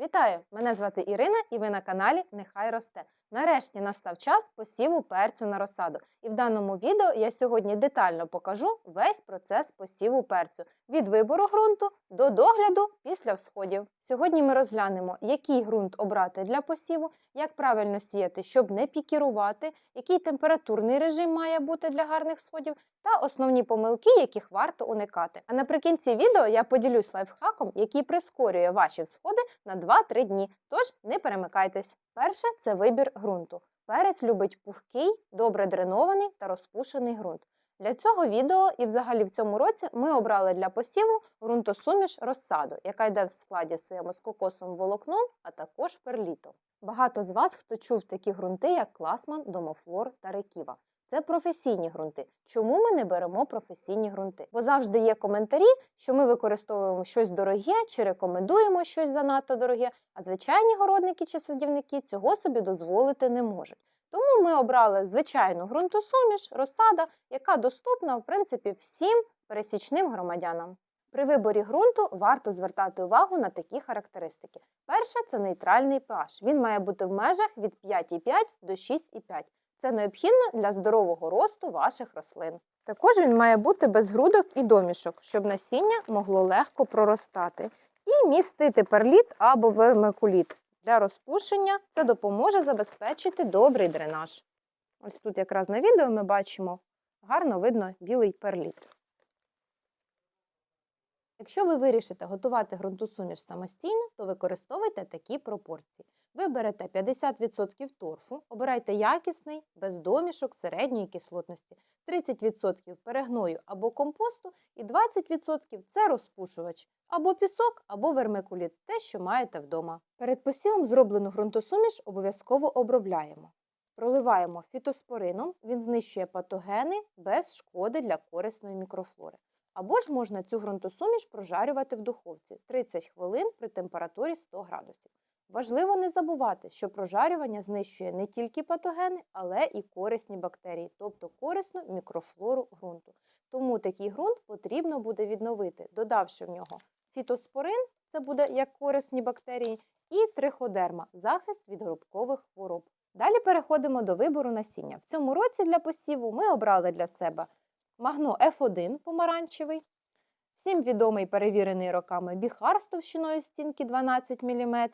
Вітаю! Мене звати Ірина і ви на каналі Нехай росте. Нарешті настав час посіву перцю на розсаду. І в даному відео я сьогодні детально покажу весь процес посіву перцю від вибору ґрунту до догляду після всходів. Сьогодні ми розглянемо, який ґрунт обрати для посіву, як правильно сіяти, щоб не пікірувати, який температурний режим має бути для гарних сходів, та основні помилки, яких варто уникати. А наприкінці відео я поділюсь лайфхаком, який прискорює ваші всходи на 2-3 дні. Тож не перемикайтесь. Перше це вибір ґрунту. Перець любить пухкий, добре дренований та розпушений ґрунт. Для цього відео і взагалі в цьому році ми обрали для посіву ґрунтосуміш розсаду, яка йде в складі своєму з кокосовим волокном, а також перлітом. Багато з вас, хто чув такі ґрунти, як класман, домофлор та реківа. Це професійні ґрунти. Чому ми не беремо професійні ґрунти? Бо завжди є коментарі, що ми використовуємо щось дороге чи рекомендуємо щось занадто дороге, а звичайні городники чи садівники цього собі дозволити не можуть. Тому ми обрали звичайну ґрунтосуміш, розсада, яка доступна в принципі всім пересічним громадянам. При виборі ґрунту варто звертати увагу на такі характеристики. Перше це нейтральний pH. Він має бути в межах від 5,5 до 6,5. Це необхідно для здорового росту ваших рослин. Також він має бути без грудок і домішок, щоб насіння могло легко проростати. І містити перліт або вермикуліт. Для розпушення це допоможе забезпечити добрий дренаж. Ось тут якраз на відео ми бачимо гарно видно білий перліт. Якщо ви вирішите готувати ґрунтосуміш самостійно, то використовуйте такі пропорції. Ви берете 50% торфу, обирайте якісний, без домішок середньої кислотності, 30% перегною або компосту і 20% це розпушувач, або пісок, або вермикуліт, те, що маєте вдома. Перед посівом зроблену ґрунтосуміш обов'язково обробляємо. Проливаємо фітоспорином, він знищує патогени без шкоди для корисної мікрофлори. Або ж можна цю ґрунтосуміш прожарювати в духовці 30 хвилин при температурі 100 градусів. Важливо не забувати, що прожарювання знищує не тільки патогени, але і корисні бактерії, тобто корисну мікрофлору ґрунту. Тому такий ґрунт потрібно буде відновити, додавши в нього фітоспорин, це буде як корисні бактерії, і триходерма захист від грубкових хвороб. Далі переходимо до вибору насіння. В цьому році для посіву ми обрали для себе магно F1 помаранчевий, всім відомий перевірений роками біхар з товщиною стінки 12 мм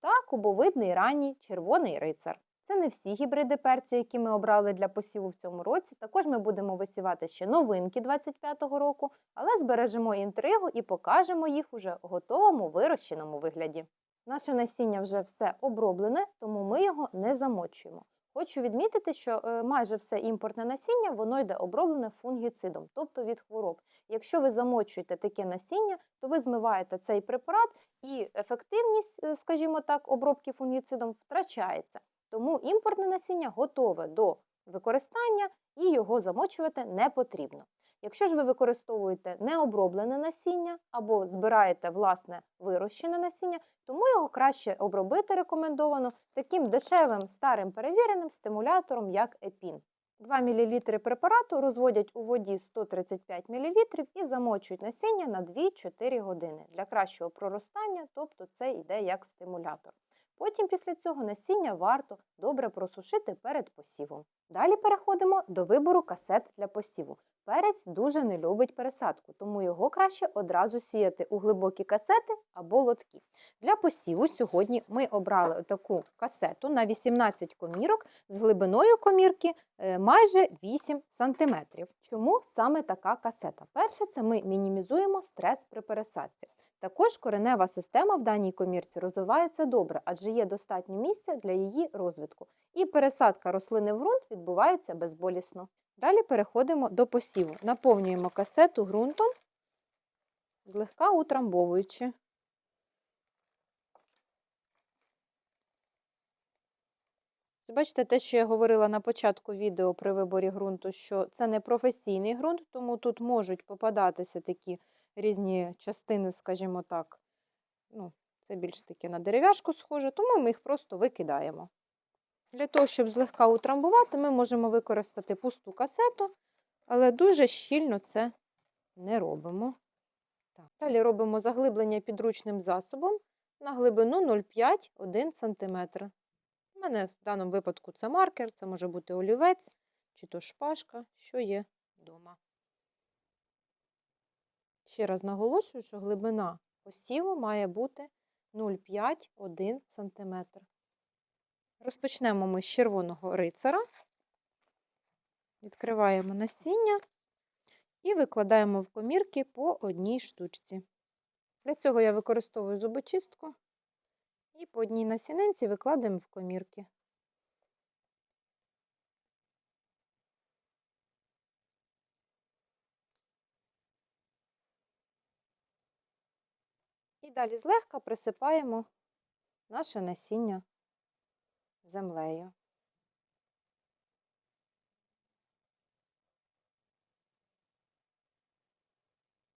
та кубовидний ранній червоний рицар. Це не всі гібриди перцю, які ми обрали для посіву в цьому році. Також ми будемо висівати ще новинки 25-го року, але збережемо інтригу і покажемо їх уже готовому вирощеному вигляді. Наше насіння вже все оброблене, тому ми його не замочуємо. Хочу відмітити, що е, майже все імпортне насіння воно йде оброблене фунгіцидом, тобто від хвороб. Якщо ви замочуєте таке насіння, то ви змиваєте цей препарат і ефективність, е, скажімо так, обробки фунгіцидом втрачається. Тому імпортне насіння готове до використання і його замочувати не потрібно. Якщо ж ви використовуєте необроблене насіння або збираєте власне вирощене насіння, тому його краще обробити рекомендовано таким дешевим старим перевіреним стимулятором, як епін. 2 мл препарату розводять у воді 135 мл і замочують насіння на 2-4 години для кращого проростання, тобто це йде як стимулятор. Потім після цього насіння варто добре просушити перед посівом. Далі переходимо до вибору касет для посіву. Перець дуже не любить пересадку, тому його краще одразу сіяти у глибокі касети або лотки. Для посіву сьогодні ми обрали таку касету на 18 комірок з глибиною комірки е, майже 8 см. Чому саме така касета? Перше, це ми мінімізуємо стрес при пересадці. Також коренева система в даній комірці розвивається добре, адже є достатньо місця для її розвитку. І пересадка рослини в ґрунт відбувається безболісно. Далі переходимо до посіву. Наповнюємо касету ґрунтом, злегка утрамбовуючи. Бачите, те, що я говорила на початку відео при виборі ґрунту, що це не професійний ґрунт, тому тут можуть попадатися такі різні частини, скажімо так. Ну, Це більш таке на дерев'яшку схоже, тому ми їх просто викидаємо. Для того, щоб злегка утрамбувати, ми можемо використати пусту касету, але дуже щільно це не робимо. Далі робимо заглиблення підручним засобом на глибину 0,5-1 см. У мене в даному випадку це маркер, це може бути олівець чи то шпажка, що є вдома. Ще раз наголошую, що глибина посіву має бути 0,5-1 см. Розпочнемо ми з червоного рицара. Відкриваємо насіння і викладаємо в комірки по одній штучці. Для цього я використовую зубочистку і по одній насінинці викладаємо в комірки. І далі злегка присипаємо наше насіння землею.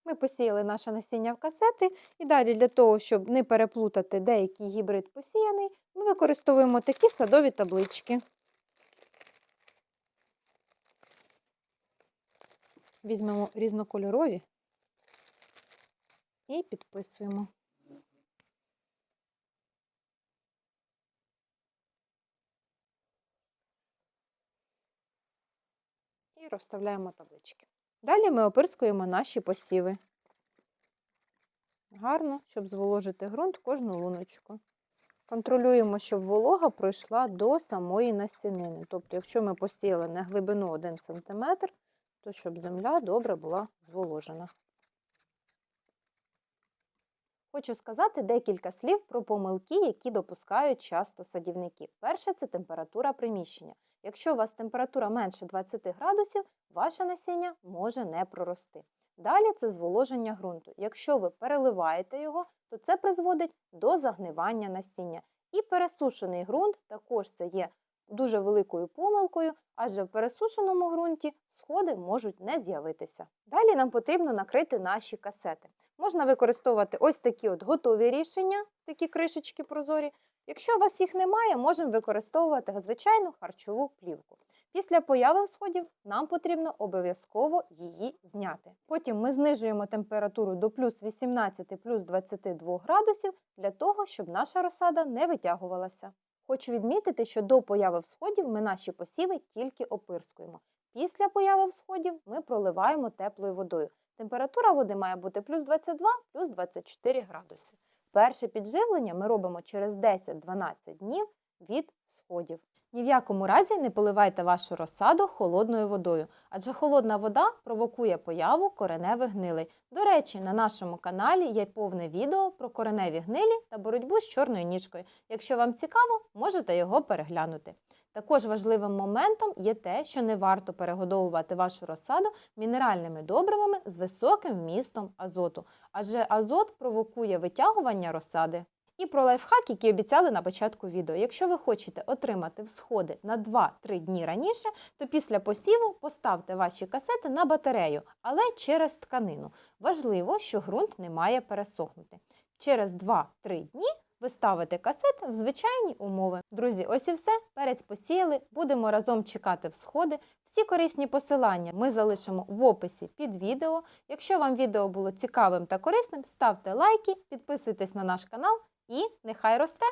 Ми посіяли наше насіння в касети, і далі для того, щоб не переплутати деякий гібрид посіяний, ми використовуємо такі садові таблички. Візьмемо різнокольорові і підписуємо. І розставляємо таблички. Далі ми опирскуємо наші посіви. Гарно, щоб зволожити ґрунт кожну луночку. Контролюємо, щоб волога пройшла до самої насінини. Тобто, якщо ми посіяли на глибину 1 см, то щоб земля добре була зволожена. Хочу сказати декілька слів про помилки, які допускають часто садівники. Перше це температура приміщення. Якщо у вас температура менше 20 градусів, ваше насіння може не прорости. Далі це зволоження ґрунту. Якщо ви переливаєте його, то це призводить до загнивання насіння. І пересушений ґрунт також це є дуже великою помилкою, адже в пересушеному ґрунті сходи можуть не з'явитися. Далі нам потрібно накрити наші касети. Можна використовувати ось такі от готові рішення, такі кришечки прозорі. Якщо у вас їх немає, можемо використовувати звичайну харчову плівку. Після появи всходів нам потрібно обов'язково її зняти. Потім ми знижуємо температуру до плюс 18 плюс 22 градусів для того, щоб наша розсада не витягувалася. Хочу відмітити, що до появи всходів ми наші посіви тільки опирскуємо. Після появи всходів ми проливаємо теплою водою. Температура води має бути плюс 22 плюс 24 градуси. Перше підживлення ми робимо через 10-12 днів від сходів. Ні в якому разі не поливайте вашу розсаду холодною водою, адже холодна вода провокує появу кореневих гнилей. До речі, на нашому каналі є повне відео про кореневі гнилі та боротьбу з чорною ніжкою. Якщо вам цікаво, можете його переглянути. Також важливим моментом є те, що не варто перегодовувати вашу розсаду мінеральними добривами з високим вмістом азоту, адже азот провокує витягування розсади. І про лайфхак, який обіцяли на початку відео. Якщо ви хочете отримати всходи на 2-3 дні раніше, то після посіву поставте ваші касети на батарею, але через тканину. Важливо, що ґрунт не має пересохнути. Через 2-3 дні ви ставите касет в звичайні умови. Друзі, ось і все. Перець посіяли. Будемо разом чекати всходи. Всі корисні посилання ми залишимо в описі під відео. Якщо вам відео було цікавим та корисним, ставте лайки, підписуйтесь на наш канал і нехай росте!